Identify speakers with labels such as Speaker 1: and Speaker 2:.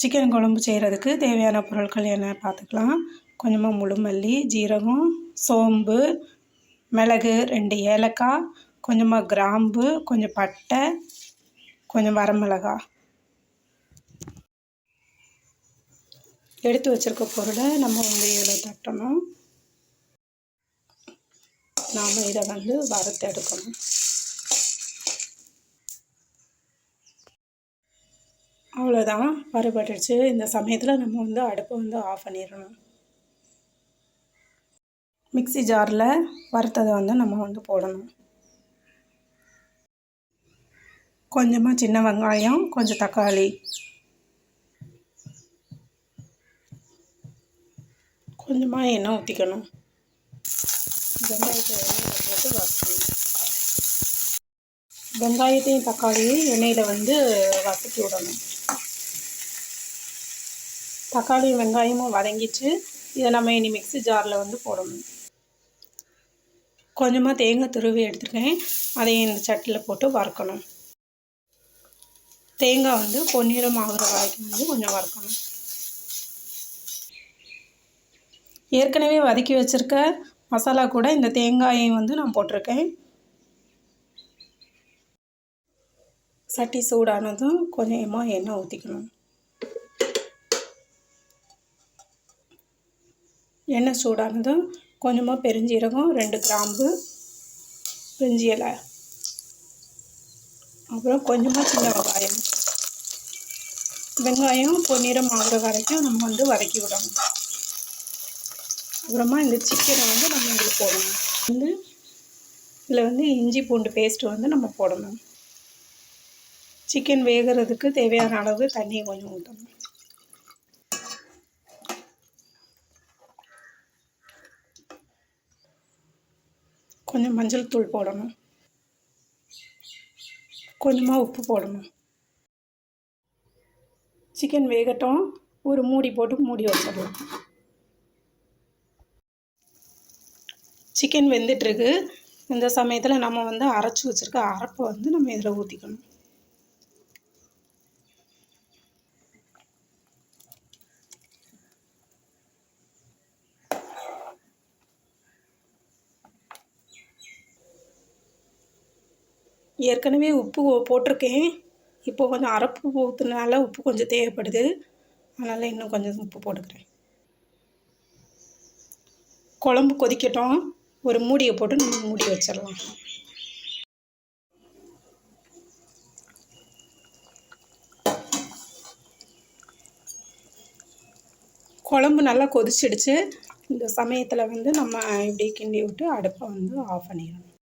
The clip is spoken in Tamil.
Speaker 1: சிக்கன் குழம்பு செய்கிறதுக்கு தேவையான பொருட்கள் என்ன பார்த்துக்கலாம். கொஞ்சமாக முழு மல்லி ஜீரகம் சோம்பு மிளகு ரெண்டு ஏலக்காய் கொஞ்சமாக கிராம்பு கொஞ்சம் பட்டை கொஞ்சம் வரமிளகா. எடுத்து வச்சுருக்க பொருளை நம்ம வந்து இதில் தட்டணும். நாம் இதை வந்து வறுத்து எடுக்கணும். அவ்வளோதான் வறுபட்டுடுச்சு இந்த சமயத்தில் நம்ம வந்து அடுப்பை வந்து ஆஃப் பண்ணிடணும். மிக்ஸி ஜாரில் வறுத்ததை வந்து நம்ம வந்து போடணும். கொஞ்சமாக சின்ன வெங்காயம் கொஞ்சம் தக்காளி. கொஞ்சமாக எண்ணெய் ஊற்றிக்கணும் வெங்காயத்தை எண்ணெயில் போட்டு வறுக்கணும் வெங்காயத்தையும் தக்காளியும் எண்ணெயில் வந்து வதக்கி விடணும். தக்காளியும் வெங்காயமும் வதங்கிட்டு இதை நம்ம இனி மிக்ஸி ஜாரில் வந்து போடணும். கொஞ்சமாக தேங்காய் துருவி எடுத்துருக்கேன். அதையும் இந்த சட்டியில் போட்டு வறுக்கணும். தேங்காய் வந்து பொன்னிறம் ஆகிற வரைக்கும் வந்து கொஞ்சம் வறுக்கணும். ஏற்கனவே வதக்கி வச்சுருக்க மசாலா கூட இந்த தேங்காயையும் வந்து நான் போட்டிருக்கேன். சட்டி சூடானதும் கொஞ்சமாக எண்ணெய் ஊற்றிக்கணும் எண்ணெய் சூடானதும் கொஞ்சமாக பெருஞ்சீரகம் ரெண்டு கிராம்பு பிரிஞ்சி இலை. அப்புறம் கொஞ்சமாக சின்ன வெங்காயம். வெங்காயம் பொன்னிறம் ஆகிற வரைக்கும் நம்ம வந்து வதக்கி விடணும். அப்புறமா இந்த சிக்கனை வந்து நம்ம இதில் போடணும். வந்து இதில் வந்து இஞ்சி பூண்டு பேஸ்ட்டு வந்து நம்ம போடணும். சிக்கன் வேகிறதுக்கு தேவையான அளவு தண்ணியை கொஞ்சம் ஊற்றணும். கொஞ்சம் மஞ்சள் தூள் போடணும். கொஞ்சமாக உப்பு போடணும். சிக்கன் வேகட்டும். ஒரு மூடி போட்டு மூடி வச்சிடலாம். சிக்கன் வெந்துட்டுருக்கு இந்த சமயத்தில் நம்ம வந்து அரைச்சி வச்சுருக்க அரைப்பை வந்து நம்ம இதில் ஊற்றிக்கணும் ஏற்கனவே உப்பு போட்டிருக்கேன். இப்போ கொஞ்சம் அரைப்பு ஊற்றுனால உப்பு கொஞ்சம் தேவைப்படுது. அதனால் இன்னும் கொஞ்சம் உப்பு போட்டுக்கிறேன். குழம்பு கொதிக்கட்டும். ஒரு மூடியை போட்டு நம்ம மூடி வச்சிடலாம். குழம்பு நல்லா கொதிச்சிடுச்சு. இந்த சமயத்தில் வந்து நம்ம இப்படி கிண்டி விட்டு அடுப்பை வந்து ஆஃப் பண்ணிடணும்.